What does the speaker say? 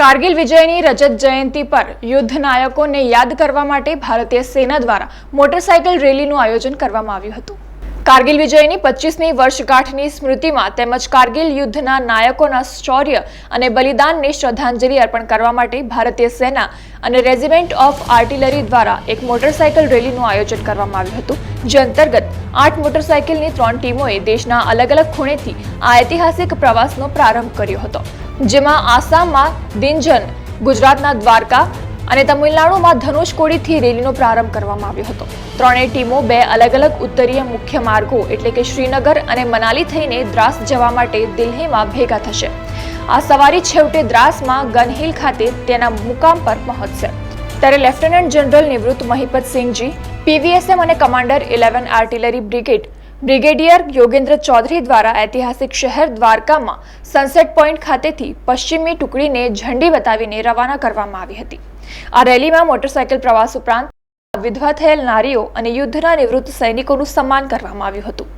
કારગિલ વિજયની રજત જયંતિ પર યુદ્ધ નાયકોને યાદ કરવા માટે ભારતીય સેના દ્વારા મોટરસાયકલ રેલીનું આયોજન કરવામાં આવ્યું હતું. કારગિલ વિજયની પચીસમી વર્ષગાંઠની સ્મૃતિમાં તેમજ કારગિલ યુદ્ધના નાયકોના શૌર્ય અને બલિદાનને શ્રદ્ધાંજલિ અર્પણ કરવા માટે ભારતીય સેના અને રેજિમેન્ટ ઓફ આર્ટિલરી દ્વારા એક મોટરસાયકલ રેલીનું આયોજન કરવામાં આવ્યું હતું, જે અંતર્ગત આઠ મોટરસાયકલની ત્રણ ટીમોએ દેશના અલગ અલગ ખૂણેથી આ ઐતિહાસિક પ્રવાસનો પ્રારંભ કર્યો હતો. જેમાં આસામમાં દિનજન, ગુજરાતના દ્વારકા અને તમિલનાડુમાં ધનુષકોડીથી રેલીનો પ્રારંભ કરવામાં આવ્યો હતો. ત્રણેય ટીમો બે અલગ અલગ ઉત્તરીય મુખ્ય માર્ગો એટલે કે શ્રીનગર અને મનાલી થઈને દ્રાસ જવા માટે દિલ્હીમાં ભેગા થશે. આ સવારી છેવટે દ્રાસમાં ગનહિલ ખાતે તેના મુકામ પર પહોંચશે. ત્યારે લેફ્ટનન્ટ જનરલ નિવૃત્ત મહિપત સિંહજી પીવીએસએમ અને commander eleven artillery brigade brigadier Yogendra Chaudhary દ્વારા ઐતિહાસિક શહેર દ્વારકામાં સનસેટ પોઈન્ટ ખાતેથી પશ્ચિમી ટુકડીને ઝંડી બતાવીને રવાના કરવામાં આવી હતી. આ રેલીમાં મોટરસાયકલ પ્રવાસ ઉપરાંત વિધવા થયેલ નારીઓ અને યુદ્ધના નિવૃત્ત સૈનિકોનું સન્માન કરવામાં આવ્યું હતું.